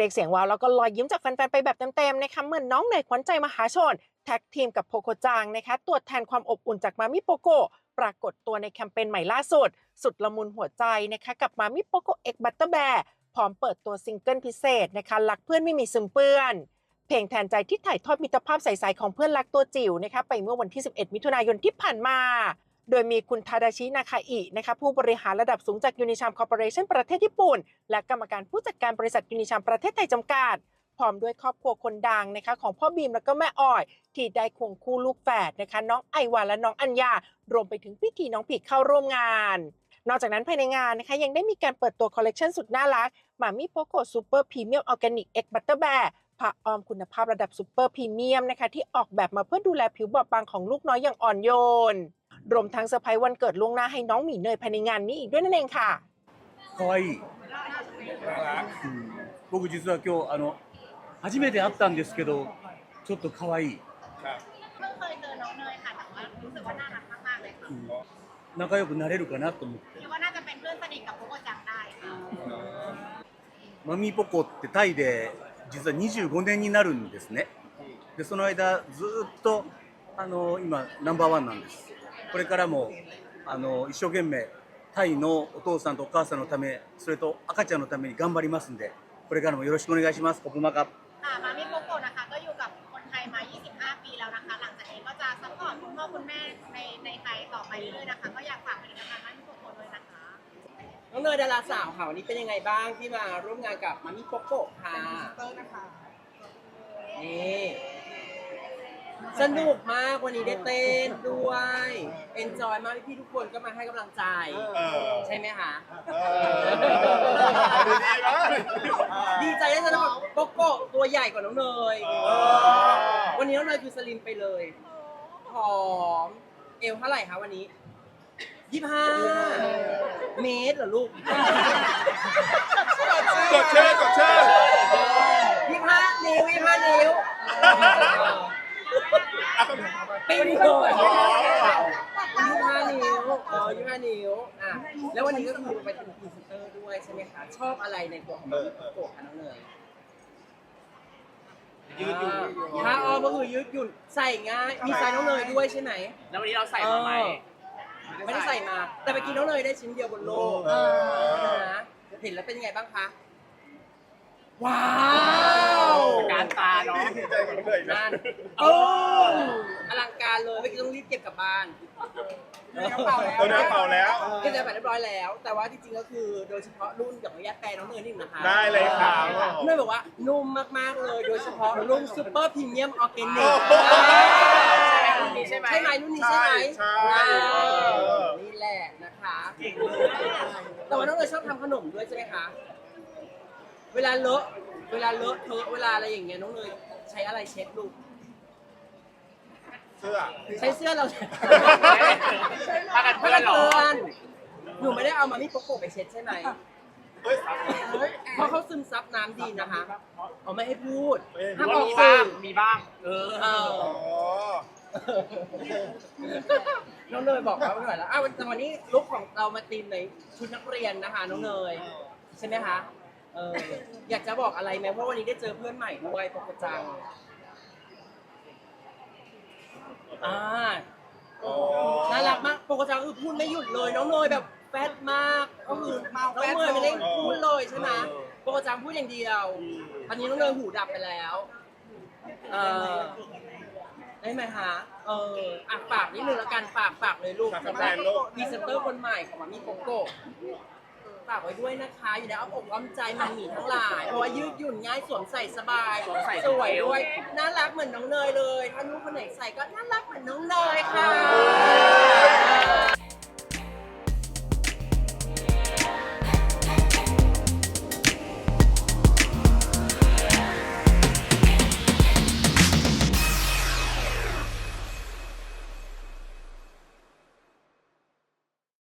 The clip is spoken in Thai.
เรียกเสียงว้าวแล้วก็รอยยิ้มจากแฟนๆไปแบบเต็มๆนะคะเหมือนน้องเนยขวัญใจมหาชน แท็กทีมกับโพโคจางนะคะตัวแทนความอบอุ่นจากมามิโปโกปรากฏตัวในแคมเปญใหม่ล่าสุด สุดละมุนหัวใจนะคะกับมามิโปโกเอ็กบัตเตอร์แบร์พร้อมเปิดตัวซิงเกิลพิเศษนะคะรักเพื่อนไม่มีซึมเปื้อน เพลงแทนใจที่ถ่ายทอดมิตรภาพใสๆของเพื่อนรักตัวจิ๋วนะคะไปเมื่อวันที่ 11 มิถุนายนที่ผ่านมา โดยมีคุณทาดาชินาคาอินะคะผู้บริหารระดับสูงจากยูนิชามคอร์ปอเรชั่นประเทศญี่ปุ่น และกรรมการผู้จัดการบริษัทยูนิชามประเทศไทยจำกัดพร้อมด้วยครอบครัวคนดังนะคะของพ่อบีมแล้วก็แม่อ้อย ที่ได้ควงคู่ลูกแฝดนะคะ น้องไอวานและน้องอัญญารวมไปถึงพิธีน้องผีเข้าร่วมงาน นอกจากนั้นภายในงานนะคะยังได้มีการเปิดตัวคอลเลกชันสุดน่ารักมามิโปโกซูเปอร์พรีเมียมออร์แกนิกเอ็กบัตเตอร์แบร์ผ้าอ้อมคุณภาพระดับซูเปอร์พรีเมียมนะคะที่ออกแบบมาเพื่อดูแลผิวบอบบางของลูกน้อยอย่างอ่อนโยน รวมทั้งเซอร์ไพรส์วันเกิดล่วงหน้าให้น้องหมีเนยภายในงานนี้อีกด้วยนั่นเองค่ะかわいい。うん、僕実は今日あの初めて会ったんですけど、ちょっと可愛い。仲良くなれるかなと思って。マミポコってタイで実は25年になるんですね。でその間ずっとあの今ナンバーワンなんです。これからもあの一生懸命タイのお父さんとお母さんのためそれと赤ちゃんのために頑張りますんでこれからもよろしくお願いしますこくまかค่ะมามิโกโกะนะคะก็อยู่กับคนไทยมา 25 ปีแล้วนะคะ หลังจากนี้ก็จะซัพพอร์ตคุณพ่อคุณแม่ในในไทยต่อไปเรื่อยๆนะคะ ก็อยากฝากผลิตภัณฑ์มามิโปโกะด้วยนะคะ น้องเนยดาราสาวค่ะวันนี้เป็นยังไงบ้างที่มาร่วมงานกับมามิโปโกค่ะ เตอร์นะคะ นี่ สนุกมากวันนี้ได้เต้นด้วยเอนจอยมากพี่ๆทุกคนก็มาให้กำลังใจใช่ไหมคะดีใจได้จะได้โกโก้ตัวใหญ่กว่าน้องเนยวันนี้น้องเนยคือสลิมไปเลยผอมเอวเท่าไหร่คะวันนี้ยี่ห้าเมตรเหรอลูก กดเชิญกดเชิญ ยี่ห้านิ้วยี่ห้านิ้ว ปิ้งเลยยี่ห้านิ้วเออยี่ห้านิ้วอะแล้ววันนี้ก็คือไปเป็นพรีเซนเตอร์ด้วยใช่ไหมคะ ชอบอะไรในตัวของมาริโกะคะน้องเนยยืดหยุ่นผ้าอ้อมก็คือยืดหยุ่นใส่ง่าย มีไซส์น้องเนยด้วยใช่ไหม แล้ววันนี้เราใส่มาไหมเออไม่ได้ใส่มา แต่ไปกินน้องเนยได้ชิ้นเดียวบนโลกนะเห็นแล้วเป็นยังไงบ้างคะ ว้าว การตาเนาะดีใจกับเลยนะนั่นโอ้อ ลังการเลยเมื่อกี้ต้องรีบเก็บกลับบ้านตัวเนื้อเป่าแล้ว เก็บใจไปเรียบร้อยแล้ว แต่ว่าจริงๆก็คือโดยเฉพาะรุ่นกับแยกแปรน้องเนยนี่นะคะได้เลยครับเนยบอกว่านุ่มมากๆเลย โดยเฉพาะรุ่นซูเปอร์พรีเมียมออร์แกนิกโอ้โหรุ่นนี้ใช่ไหมใช่ไหมรุ่นนี้ใช่ไหมใช่อ่าเออนี่แหละนะคะแต่ว่าน้องเนยชอบทำขนมด้วยใช่ไหมคะ เวลาเลอะ เวลาเลอะเทอะเวลาอะไรอย่างเงี้ยน้องเนยใช้อะไรเช็ดลูก เสื้อ ใช้เสื้อเราผ้ากันเปื้อนเหรอ ผ้ากันหนูไม่ได้เอามามิโปโกะไปเช็ดใช่ไหมเฮ้ย เพราะเขาซึมซับน้ำดีนะคะเขาไม่ให้พูดไม่ให้พูด ห้ามออกมีสื่บ้าง อมีบ้าง เออ เอออ๋อน้องเนยบอกเขาหน่อยแล้วอ้าววันแต่วันนี้ลุคของเรามาตีมในชุดนักเรียนนะคะน้องเนยใช่ไหมคะเอออยากจะบอกอะไรไหมเพราะวันนี้ได้เจอเพื่อนใหม่ด้วยปกจัง อ่าอ๋อน่ารักมาก ปกจังคือพูดไม่หยุดเลย น้องเนยแบบแฟตมากก็คือน้องเนยไม่ได้พูดเลยใช่ไหมปกจังพูดอย่างเดียว อันนี้น้องเนยหูดับไปแล้ว เออได้ไหมคะเอออะฝากนิดนึงแล้วกันฝากฝากเลยลูกฝากสำหแฟรับนๆลูกพรีเซนเตอร์คนใหม่ของมามีโกโก้ ฝากไว้ด้วยนะคะ อยู่ในอ้อมอกอ้อมใจมัมหมี่ทั้งหลายเพราะว่ายืดหยุ่นง่ายสวมใส่สบายสวมใส่สวยด้วยน่ารักเหมือนน้องเนยเลย ถ้าลูกคนไหนใส่ก็น่ารักเหมือนน้องเนยค่ะ